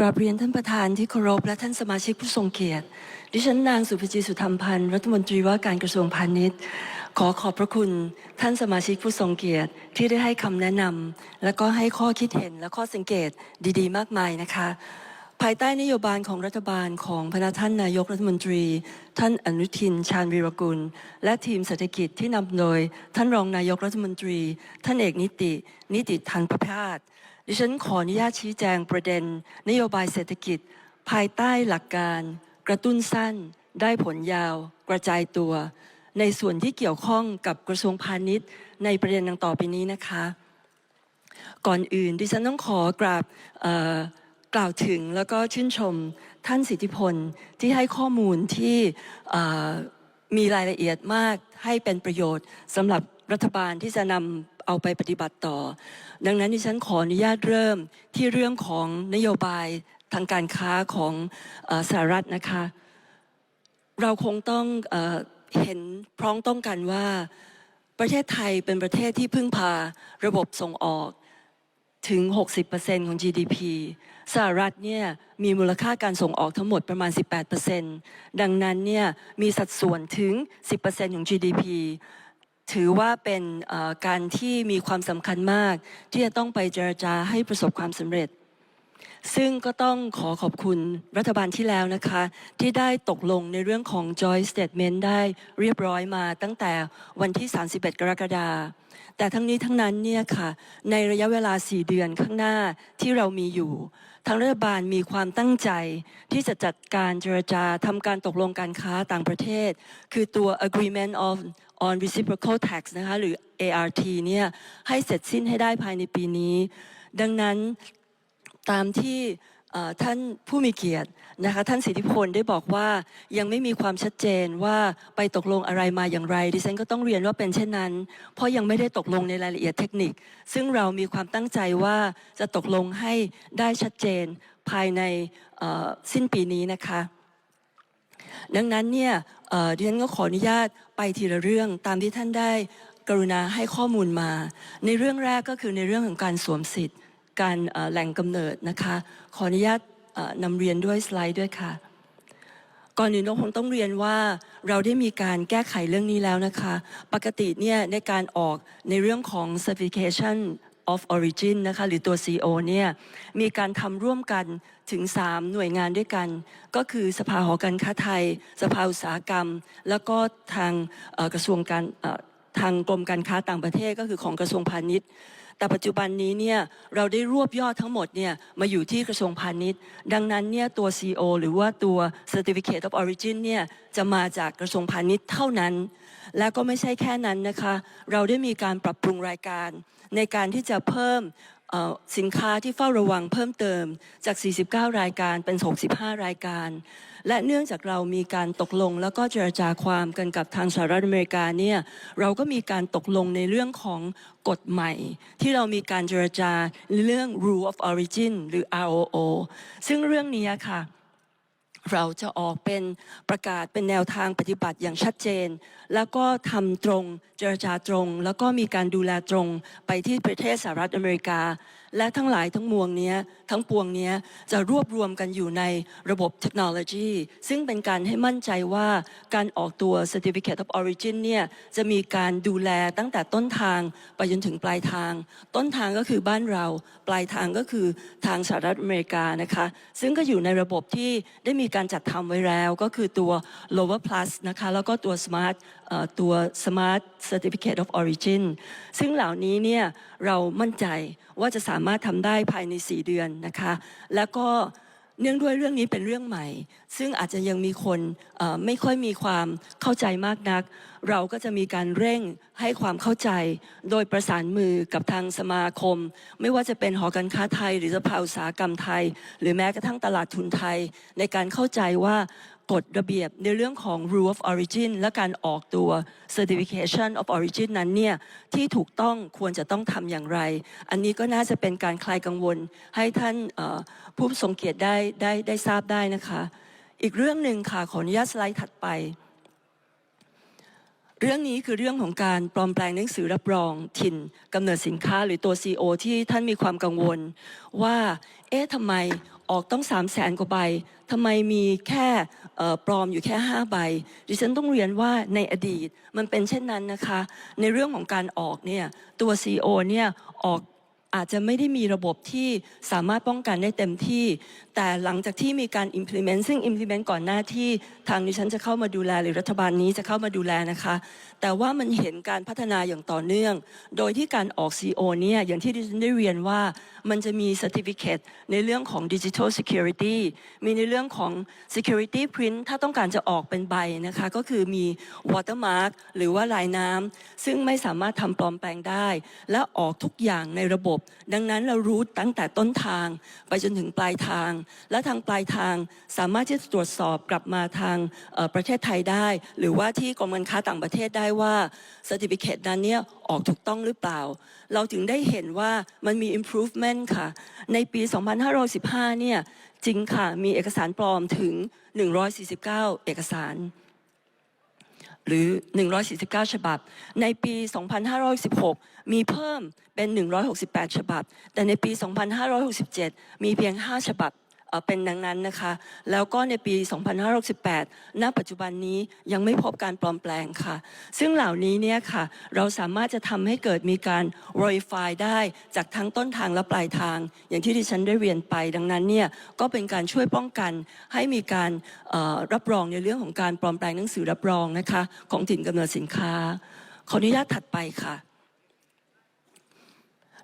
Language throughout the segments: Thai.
กราบเรียนท่านประธานที่เคารพและท่านสมาชิกผู้ทรงเกียรติ ดิฉันนางสุภจีสุธรรมพันธ์รัฐมนตรีว่าการกระทรวงพาณิชย์ ขอขอบพระคุณท่านสมาชิกผู้ทรงเกียรติที่ได้ให้คำแนะนำและก็ให้ข้อคิดเห็นและข้อสังเกตดีๆ มากมายนะคะ ภายใต้นโยบายของรัฐบาลของพระท่านนายกรัฐมนตรี ท่านอนุทิน ชาญวีรกุล และทีมเศรษฐกิจที่นำโดย ท่านรองนายกรัฐมนตรี ท่านเอกนิติ นิติทันประพาส ดิฉันขออนุญาตชี้แจงประเด็น นโยบายเศรษฐกิจ ภายใต้หลักการ กระตุ้นสั้น ได้ผลยาว กระจายตัว ในส่วนที่เกี่ยวข้องกับกระทรวงพาณิชย์ ในประเด็นดังต่อไปนี้นะคะ ก่อนอื่นดิฉันต้องขอกราบกล่าวถึงแล้วก็ชื่นชมท่านสิทธิพลที่ให้ข้อมูลที่มีรายละเอียดมากให้เป็นประโยชน์สำหรับรัฐบาลที่จะนำ เอาไปปฏิบัติต่อ ดังนั้นดิฉันขออนุญาตเริ่มที่เรื่องของนโยบายทางการค้าของอสหรัฐนะคะ เราคงต้องเออเห็นพร้องต้องกันว่าประเทศไทยเป็นประเทศที่พึ่งพาระบบส่งออกถึง 60%ของ GDP สหรัฐเนี่ยมีมูลค่าการส่งออกทั้งหมดประมาณ 18%ดังนั้นเนี่ยมีสัดส่วนถึง 10%ของ GDP ถือว่าเป็นการที่มีความสำคัญมาก ที่จะต้องไปเจรจาให้ประสบความสำเร็จ ซึ่งก็ต้องขอขอบคุณรัฐบาลที่แล้วนะคะ ที่ได้ตกลงในเรื่องของ Joint Statement ได้เรียบร้อยมาตั้งแต่วันที่ 31 กรกฎาคมแต่ทั้งนี้ทั้งนั้นเนี่ยค่ะในระยะเวลา 4 เดือนข้างหน้าที่เรามีอยู่ ทางรัฐบาลมีความตั้งใจที่จะจัดการเจรจาทำการตกลงการค้าต่างประเทศ คือตัว Agreement on on Reciprocal Tax นะคะหรือ ART เนี่ยให้เสร็จสิ้นให้ได้ภายในปีนี้ ดังนั้น ตามที่ท่านผู้มีเกียรตินะคะท่านสิทธิพลได้บอกว่ายังไม่มีความชัดเจนว่าไปตกลงอะไรมาอย่างไร ดิฉันก็ต้องเรียนว่าเป็นเช่นนั้น เพราะยังไม่ได้ตกลงในรายละเอียดเทคนิค ซึ่งเรามีความตั้งใจว่าจะตกลงให้ได้ชัดเจนภายในสิ้นปีนี้นะคะ ดังนั้นเนี่ยดิฉันก็ขออนุญาตไปทีละเรื่องตามที่ท่านได้กรุณาให้ข้อมูลมา ในเรื่องแรกก็คือในเรื่องของการสวมสิทธิ์ การแหล่งกำเนิดนะคะ ขออนุญาตนำเรียนด้วยสไลด์ด้วยค่ะ ก่อนอื่นเราคงต้องเรียนว่าเราได้มีการแก้ไขเรื่องนี้แล้วนะคะ ปกติเนี่ยในการออกในเรื่องของ certification of origin นะคะหรือตัว CO เนี่ยมีการทำร่วมกันถึง 3 หน่วยงานด้วยกัน ก็คือสภาหอการค้าไทย สภาอุตสาหกรรม แล้วก็ทางกระทรวงการทางกรมการค้าต่างประเทศก็คือของกระทรวงพาณิชย์ แต่ปัจจุบันนี้เนี่ยเราได้รวบยอดทั้งหมดเนี่ยมาอยู่ที่กระทรวงพาณิชย์ ดังนั้นเนี่ยตัว CO หรือว่าตัว Certificate of Origin เนี่ยจะมาจากกระทรวงพาณิชย์เท่านั้น และก็ไม่ใช่แค่นั้นนะคะ เราได้มีการปรับปรุงรายการในการที่จะเพิ่ม สินค้าที่เฝ้าระวังเพิ่มเติมจาก 49 รายการเป็น 65 รายการ และเนื่องจากเรามีการตกลงแล้วก็เจรจาความกันกับทางสหรัฐอเมริกาเนี่ยเราก็มีการตกลงในเรื่องของกฎใหม่ ที่เรามีการเจรจาในเรื่อง rule of origin หรือ ROO ซึ่งเรื่องนี้ค่ะ เราจะออกเป็นประกาศเป็นแนวทางปฏิบัติอย่างชัดเจน แล้วก็ทำตรงเจรจาตรง แล้วก็มีการดูแลตรงไปที่ประเทศสหรัฐอเมริกาและทั้งหลายทั้งมวงนี้ทั้งปวงนี้จะรวบรวมกันอยู่ในระบบเทคโนโลยี ซึ่งเป็นการให้มั่นใจว่าการออกตัว Certificate of Origin เนี่ยจะมีการดูแลตั้งแต่ต้นทางไปจนถึงปลายทาง ต้นทางก็คือบ้านเรา ปลายทางก็คือทางสหรัฐอเมริกานะคะซึ่งก็อยู่ในระบบที่ได้มีการจัดทำไว้แล้ว ก็คือตัว lower plus นะคะแล้วก็ตัว smart ตัว smart certificate of origin ซึ่งเหล่านี้เนี่ยเรามั่นใจว่าจะสาามารถทำได้ภายใน 4 เดือนนะคะ แล้วก็เนื่องด้วยเรื่องนี้เป็นเรื่องใหม่ ซึ่งอาจจะยังมีคนไม่ค่อยมีความเข้าใจมากนัก เราก็จะมีการเร่งให้ความเข้าใจ โดยประสานมือกับทางสมาคม ไม่ว่าจะเป็นหอการค้าไทย หรือสภาอุตสาหกรรมไทย หรือแม้กระทั่งตลาดทุนไทย ในการเข้าใจว่า กฎระเบียบในเรื่องของ rule of origin และการออกตัว certification of origin นั้นเนี่ยที่ถูกต้องควรจะต้องทำอย่างไร อันนี้ก็น่าจะเป็นการคลายกังวลให้ท่านผู้ทรงเกียรติได้ได้ได้ทราบได้นะคะ อีกเรื่องหนึ่งค่ะ ขออนุญาตสไลด์ถัดไป เรื่องนี้คือเรื่องของการปลอมแปลงหนังสือรับรองถิ่นกำเนิดสินค้าหรือตัว CO ที่ท่านมีความกังวลว่า เอ๊ะทำไม ออกต้องสามแสนกว่าใบทำไมมีแค่ปลอมอยู่แค่ 5 ใบ ดิฉันต้องเรียนว่าในอดีตมันเป็นเช่นนั้นนะคะ ในเรื่องของการออกเนี่ยตัว CEO เนี่ยออก อาจจะไม่ได้มีระบบที่สามารถป้องกันได้เต็มที่ แต่หลังจากที่มีการ implement ซึ่ง implement ก่อนหน้าที่ทางดิฉันจะเข้ามาดูแลหรือรัฐบาลนี้จะเข้ามาดูแลนะคะ แต่ว่ามันเห็นการพัฒนาอย่างต่อเนื่อง โดยที่การออก CO เนี่ยอย่างที่ดิฉันได้เรียนว่ามันจะมี certificate ในเรื่องของ digital security มีในเรื่องของ security print ถ้าต้องการจะออกเป็นใบนะคะ ก็คือมี watermark หรือว่าลายน้ำซึ่งไม่สามารถทำปลอมแปลงได้ และออกทุกอย่างในระบบดังนั้นเรารู้ตั้งแต่ต้นทาง ไปจนถึงปลายทาง และทางปลายทางสามารถที่จะตรวจสอบกลับมาทางประเทศไทยได้ หรือว่าที่กรมการค้าต่างประเทศได้ว่า certificate นั้นเนี่ยออกถูกต้องหรือเปล่า เราถึงได้เห็นว่ามันมี improvement ค่ะ ในปี 2515 เนี่ยจริงค่ะมีเอกสารปลอมถึง 149 เอกสาร หรือ 149 ฉบับ ในปี 2516 มีเพิ่มเป็น 168 ฉบับ แต่ในปี 2567 มีเพียง 5 ฉบับ เป็นดังนั้นนะคะ แล้วก็ในปี 2568 ณ ปัจจุบันนี้ยังไม่พบการปลอมแปลงค่ะ ซึ่งเหล่านี้เนี่ยค่ะ เราสามารถจะทำให้เกิดมีการ verify ได้จากทั้งต้นทางและปลายทาง อย่างที่ดิฉันได้เรียนไป ดังนั้นเนี่ยก็เป็นการช่วยป้องกันให้มีการรับรองในเรื่องของการปลอมแปลงหนังสือรับรองนะคะ ของถิ่นกำเนิดสินค้า ขออนุญาตถัดไปค่ะ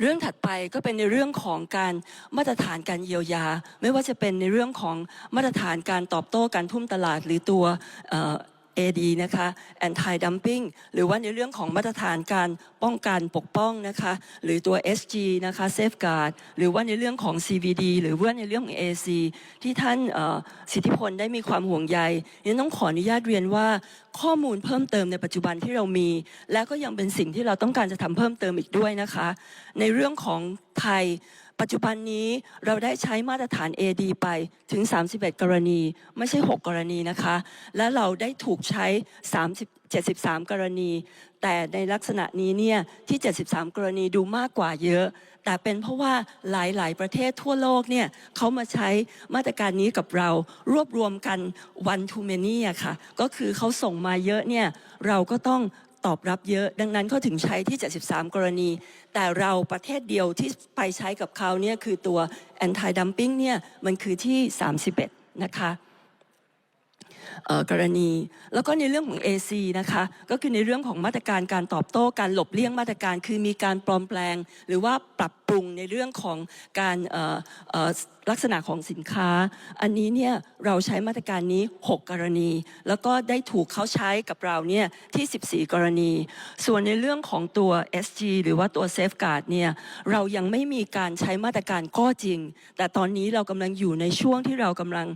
เรื่องถัดไปก็เป็นในเรื่องของการมาตรฐานการเยียวยา ไม่ว่าจะเป็นในเรื่องของมาตรฐานการตอบโต้การทุ่มตลาด หรือตัว AD นะคะ anti dumping หรือว่าในเรื่องของมาตรฐานการป้องกันปกป้องนะคะ หรือตัว SG นะคะ safeguard หรือว่าในเรื่องของ CVD หรือว่าในเรื่องของ AC ที่ท่านสิทธิพลได้มีความห่วงใยนี่ต้องขออนุญาตเรียนว่าข้อมูลเพิ่มเติมในปัจจุบันที่เรามี และก็ยังเป็นสิ่งที่เราต้องการจะทำเพิ่มเติมอีกด้วยนะคะ ในเรื่องของไทย ปัจจุบันนี้เราได้ใช้มาตรฐาน AD ไปถึง 31 กรณี ไม่ใช่ 6 กรณีนะคะ และเราได้ถูกใช้ 30 73 กรณี แต่ในลักษณะนี้เนี่ยที่ 73 กรณีดูมากกว่าเยอะ แต่เป็นเพราะว่าหลาย ๆ ประเทศทั่วโลกเนี่ยเขามาใช้มาตรการนี้กับเรา รวบรวมกัน one to many อะค่ะ ก็คือเขาส่งมาเยอะเนี่ยเราก็ต้อง ตอบรับเยอะ ดังนั้นเขาถึงใช้ที่ 73 กรณี แต่เราประเทศเดียวที่ไปใช้กับเขาเนี่ยคือตัว anti dumping เนี่ยมันคือที่ 31 นะคะเอ่อกรณี แล้วก็ในเรื่องของ AC นะคะก็คือในเรื่องของมาตรการการตอบโต้การหลบเลี่ยงมาตรการ คือมีการปลอมแปลง หรือว่าปรับ ปรุงในเรื่องของการลักษณะของสินค้า อันนี้เนี่ยเราใช้มาตรการนี้ 6 กรณี แล้วก็ได้ถูกเขาใช้กับเราเนี่ยที่ 14 กรณี ส่วนในเรื่องของตัว SG หรือว่าตัว Safeguard เนี่ยเรายังไม่มีการใช้มาตรการก็จริง แต่ตอนนี้เรากำลังอยู่ในช่วงที่เรากำลัง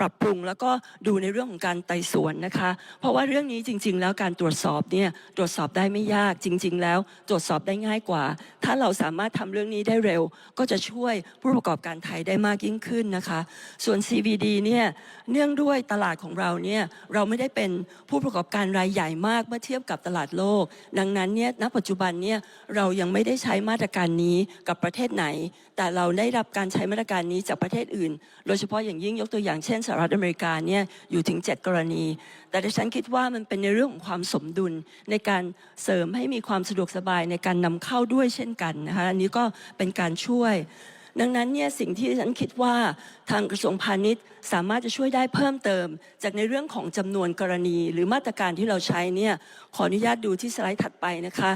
ปรับปรุง แล้วก็ดูในเรื่องของการไต่สวนนะคะ เพราะว่าเรื่องนี้จริง ๆ แล้วการตรวจสอบเนี่ยตรวจสอบได้ไม่ยากจริง ๆ แล้วตรวจสอบได้ง่ายกว่า ถ้าเราสามารถทำเรื่องนี้ได้เร็ว ก็จะช่วยผู้ประกอบการไทยได้มากยิ่งขึ้นนะคะ ส่วน CVD เนี่ยเนื่องด้วยตลาดของเราเนี่ยเราไม่ได้เป็นผู้ประกอบการรายใหญ่มากเมื่อเทียบกับตลาดโลก ดังนั้นเนี่ยณปัจจุบันเนี่ยเรายังไม่ได้ใช้มาตรการนี้กับประเทศไหน แต่เราได้รับการใช้มาตรการนี้จากประเทศอื่น โดยเฉพาะอย่างยิ่งยกตัวอย่างเช่นสหรัฐอเมริกาเนี่ยอยู่ถึง 7 กรณี แต่ดิฉันคิดว่ามันเป็นในเรื่องของความสมดุลในการเสริมให้มีความสะดวกสบายในการนำเข้าด้วยเช่นกันนะคะอันนี้ก็เป็นการช่วย ดังนั้นเนี่ยสิ่งที่ฉันคิดว่าทางกระทรวงพาณิชย์สามารถจะช่วยได้เพิ่มเติม จากในเรื่องของจำนวนกรณี หรือมาตรการที่เราใช้เนี่ยขออนุญาตดูที่สไลด์ถัดไปนะคะ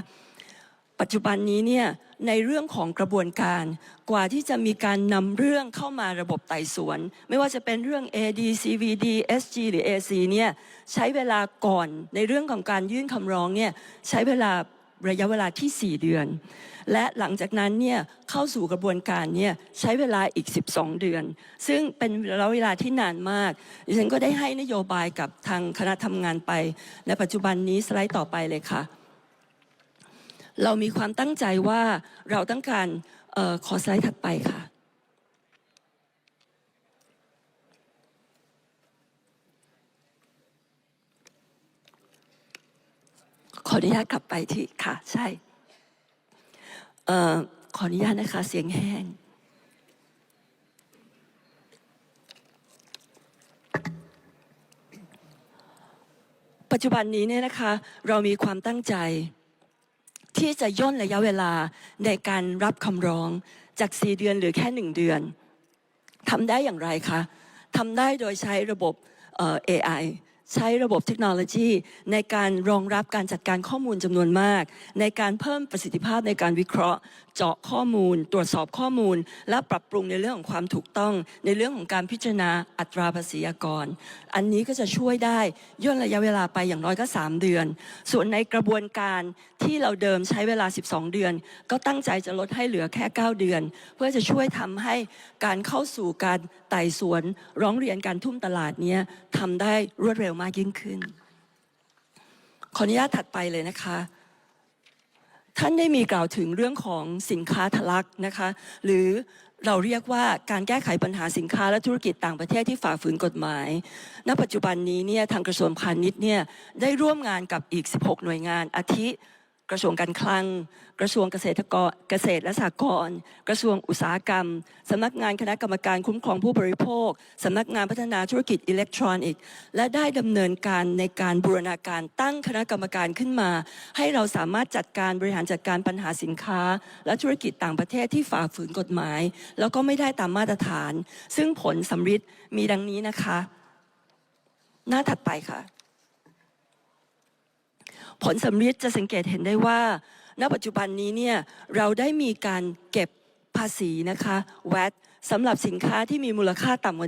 ปัจจุบันนี้เนี่ยในเรื่องของกระบวนการกว่าที่จะมีการนำเรื่องเข้ามาระบบไต่สวน ไม่ว่าจะเป็นเรื่อง AD CVD SG หรือ AC เนี่ยใช้เวลาก่อนในเรื่องของการยื่นคำร้องเนี่ยใช้เวลาระยะเวลาที่ 4 เดือน และหลังจากนั้นเนี่ยเข้าสู่กระบวนการเนี่ยใช้เวลาอีก 12 เดือน ซึ่งเป็นระยะเวลาที่นานมาก ดิฉันก็ได้ให้นโยบายกับทางคณะทำงานไป และปัจจุบันนี้สไลด์ต่อไปเลยค่ะ เรามีความตั้งใจว่าเราต้องการขอสไลด์ถัดไปค่ะ ขออนุญาตกลับไปที่ค่ะ ใช่ขออนุญาตนะคะ เสียงแห้งปัจจุบันนี้เนี่ยนะคะเรามีความตั้งใจ ที่จะย่นระยะเวลาในการรับคำร้องจาก 4 เดือนหรือแค่ 1 เดือนทำได้อย่างไรคะทำได้โดยใช้ระบบเอ่อ AI ใช้ระบบเทคโนโลยีในการรองรับการจัดการข้อมูลจำนวนมาก ในการเพิ่มประสิทธิภาพในการวิเคราะห์ เจาะข้อมูล ตรวจสอบข้อมูล และปรับปรุงในเรื่องของความถูกต้อง ในเรื่องของการพิจารณาอัตราภาษีอากร อันนี้ก็จะช่วยได้ย่นระยะเวลาไปอย่างน้อยก็ 3 เดือน ส่วนในกระบวนการ ที่เราเดิมใช้เวลา 12 เดือน ก็ตั้งใจจะลดให้เหลือแค่ 9 เดือน เพื่อจะช่วยทำให้การเข้าสู่การไต่สวน ร้องเรียนการทุ่มตลาดเนี้ยทำได้รวดเร็วมากยิ่งขึ้น ขออนุญาตถัดไปเลยนะคะท่านได้มีกล่าวถึงเรื่องของสินค้าทะลักนะคะ หรือเราเรียกว่าการแก้ไขปัญหาสินค้าและธุรกิจต่างประเทศที่ฝ่าฝืนกฎหมาย ณ ปัจจุบันนี้เนี่ยทางกระทรวงพาณิชย์เนี่ยได้ร่วมงานกับอีก 16 หน่วยงานอาทิ กระทรวงการคลัง กระทรวงเกษตรกรเกษตรและสหกรณ์กระทรวงอุตสาหกรรมสำนักงานคณะกรรมการคุ้มครองผู้บริโภคสำนักงานพัฒนาธุรกิจอิเล็กทรอนิกส์และได้ดำเนินการในการบูรณาการตั้งคณะกรรมการขึ้นมา ให้เราสามารถจัดการบริหารจัดการปัญหาสินค้า และธุรกิจต่างประเทศที่ฝ่าฝืนกฎหมาย แล้วก็ไม่ได้ตามมาตรฐาน ซึ่งผลสำฤทธิ์มีดังนี้นะคะ หน้าถัดไปค่ะ ผลสำลิดจะสังเกตเห็นได้ว่า ณ ปัจจุบันนี้เนี่ยเราได้มีการเก็บภาษีนะคะ VAT สำหรับสินค้าที่มีมูลค่าต่ำกว่า